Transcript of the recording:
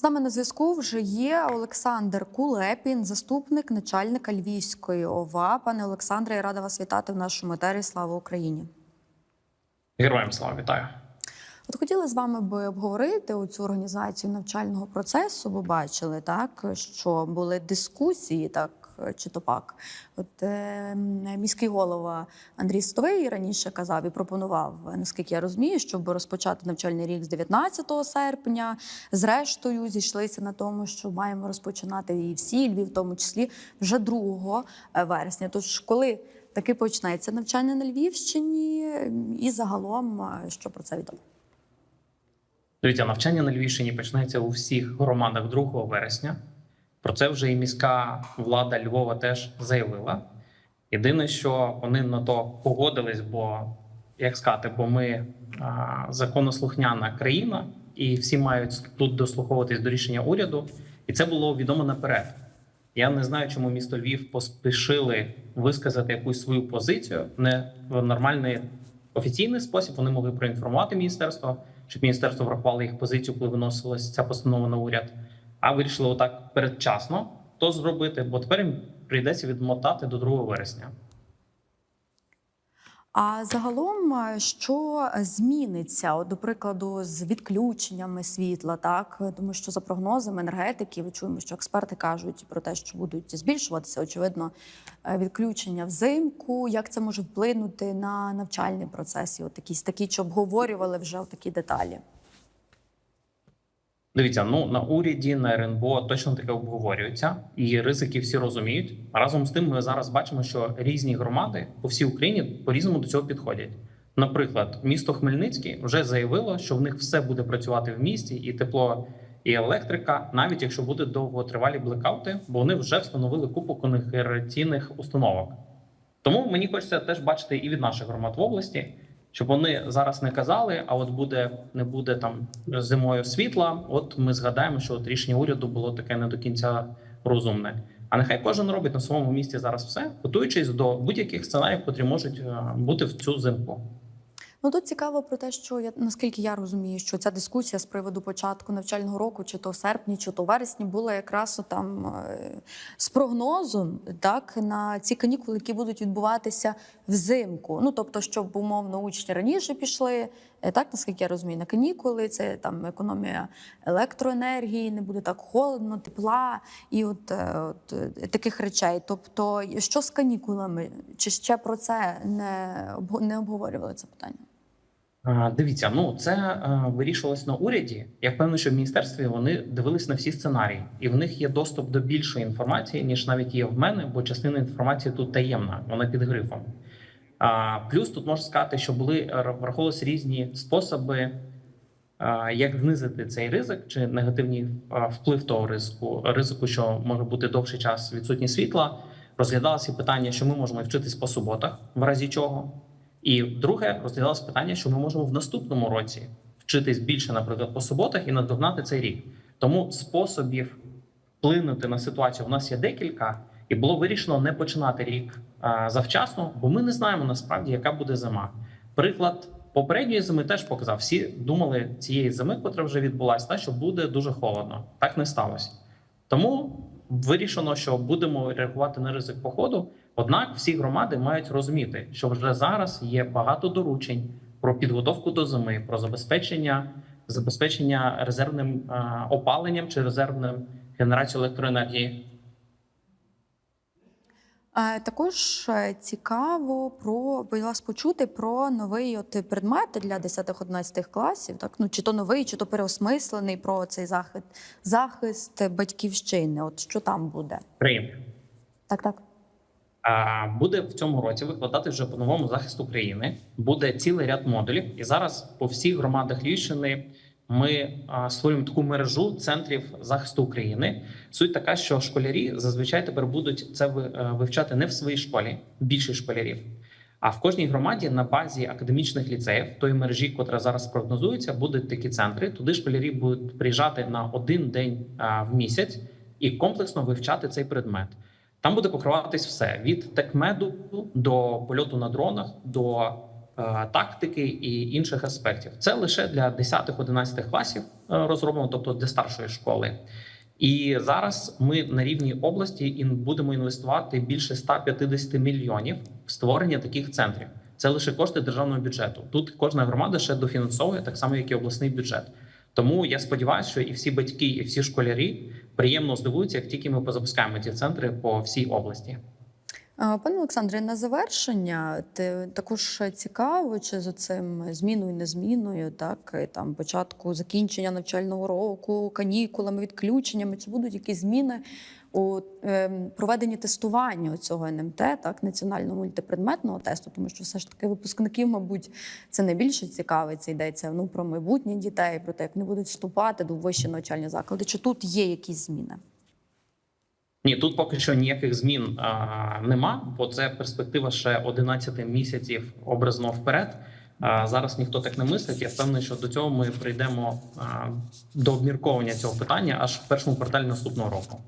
З нами на зв'язку вже є Олександр Кулепін, заступник начальника Львівської ОВА. Пане Олександре, я рада вас вітати в нашому етері. Слава Україні! Героям слава вітаю. От хотіли з вами би обговорити цю організацію навчального процесу, бо бачили так, що були дискусії, так чи то пак. От е, міський голова Андрій Стовий раніше казав і пропонував, наскільки я розумію, щоб розпочати навчальний рік з 19 серпня. Зрештою, зійшлися на тому, що маємо розпочинати і всі Львів, в тому числі вже 2 вересня. Тож, коли таки почнеться навчання на Львівщині, і загалом, е, що про це відомо? Дивіться, навчання на Львівщині почнеться у всіх громадах 2 вересня. Про це вже і міська влада Львова теж заявила. Єдине, що вони на то погодились, бо як сказати, бо ми а, законослухняна країна, і всі мають тут дослуховуватись до рішення уряду, і це було відомо наперед. Я не знаю, чому місто Львів поспішили висказати якусь свою позицію не в нормальний офіційний спосіб. Вони могли проінформувати міністерство, щоб міністерство врахувало їх позицію, коли виносилась ця постанова на уряд. А вирішили отак передчасно то зробити, бо тепер їм прийдеться відмотати до 2 вересня. А загалом, е, що зміниться, от, до прикладу, з відключеннями світла, так тому що за прогнозами енергетики, ви чуємо, що експерти кажуть про те, що будуть збільшуватися, очевидно, е, відключення взимку. Як це може вплинути на навчальний процес? І От якісь такі, чи обговорювали вже такі деталі. Дивіться, ну на уряді на РНБО точно таке обговорюється, і ризики всі розуміють. Разом з тим, ми зараз бачимо, що різні громади по всій Україні по різному до цього підходять. Наприклад, місто Хмельницький вже заявило, що в них все буде працювати в місті, і тепло, і електрика, навіть якщо буде довготривалі блекаути, бо вони вже встановили купу конегераційних установок. Тому мені хочеться теж бачити і від наших громад в області щоб вони зараз не казали, а от буде не буде там зимою світла. От ми згадаємо, що от рішення уряду було таке не до кінця розумне. А нехай кожен робить на своєму місці зараз все, готуючись до будь-яких сценаріїв, котрі можуть е, бути в цю зимку. Ну тут цікаво про те, що я наскільки я розумію, що ця дискусія з приводу початку навчального року, чи то в серпні, чи то в вересні, була якраз там е, з прогнозом, так на ці канікули, які будуть відбуватися взимку. Ну тобто, щоб умовно учні раніше пішли, так наскільки я розумію, на канікули це там економія електроенергії, не буде так холодно, тепла і от, е, от таких речей. Тобто, що з канікулами, чи ще про це не не обговорювали це питання? Дивіться, ну це е, вирішувалось на уряді. Я впевнений, що в міністерстві вони дивились на всі сценарії, і в них є доступ до більшої інформації, ніж навіть є в мене, бо частина інформації тут таємна, вона під грифом. Плюс тут можна сказати, що були враховувалися різні способи, як знизити цей ризик чи негативний вплив того ризику, ризику, що може бути довший час відсутність світла. Розглядалося питання, що ми можемо вчитись по суботах, в разі чого. І друге, розглядалося питання, що ми можемо в наступному році вчитись більше, наприклад, по суботах і наздогнати цей рік. Тому способів вплинути на ситуацію у нас є декілька, і було вирішено не починати рік завчасно, бо ми не знаємо насправді, яка буде зима. Приклад попередньої зими теж показав. Всі думали цієї зими, котра вже відбулася, та що буде дуже холодно. Так не сталося. Тому вирішено, що будемо реагувати на ризик походу. Однак всі громади мають розуміти, що вже зараз є багато доручень про підготовку до зими, про забезпечення забезпечення резервним опаленням чи резервним генерацією електроенергії. Також е, цікаво про вас почути про новий от предмет для 10-11 класів. Так ну чи то новий, чи то переосмислений про цей захист захист батьківщини. От що там буде? Прийм. Так, так. А буде в цьому році викладати вже по новому захисту України. Буде цілий ряд модулів, і зараз по всіх громадах Львівщини ми створюємо таку мережу центрів захисту України. Суть така, що школярі зазвичай тепер будуть це е, вивчати не в своїй школі, більше школярів. А в кожній громаді на базі академічних ліцеїв, тої мережі, котра зараз прогнозується, будуть такі центри. Туди школярі будуть приїжджати на один день в місяць і комплексно вивчати цей предмет. Там буде покриватись все від текмеду до польоту на дронах до тактики і інших аспектів. Це лише для 10-11 класів е, розроблено, тобто для старшої школи. І зараз ми на рівні області ін- будемо інвестувати більше 150 мільйонів в створення таких центрів. Це лише кошти державного бюджету. Тут кожна громада ще дофінансовує так само, як і обласний бюджет. Тому я сподіваюся, що і всі батьки, і всі школярі приємно здивуються, як тільки ми позапускаємо ці центри по всій області. Пане Олександре, на завершення те- також цікаво, чи за цим зміною, незміною, так там початку закінчення навчального року, канікулами, відключеннями, чи будуть якісь зміни у ем, проведенні тестування цього НМТ, так національного мультипредметного тесту, тому що все ж таки випускників, мабуть, це найбільше цікавить. Це йдеться ну про майбутнє дітей, про те, як вони будуть вступати до вищих навчальних закладів. Чи тут є якісь зміни? Ні, тут поки що ніяких змін а, нема, бо це перспектива ще 11 місяців образно вперед. А, зараз ніхто так не мислить. Я впевнений, що до цього ми прийдемо а, до обмірковування цього питання аж в першому кварталі наступного року.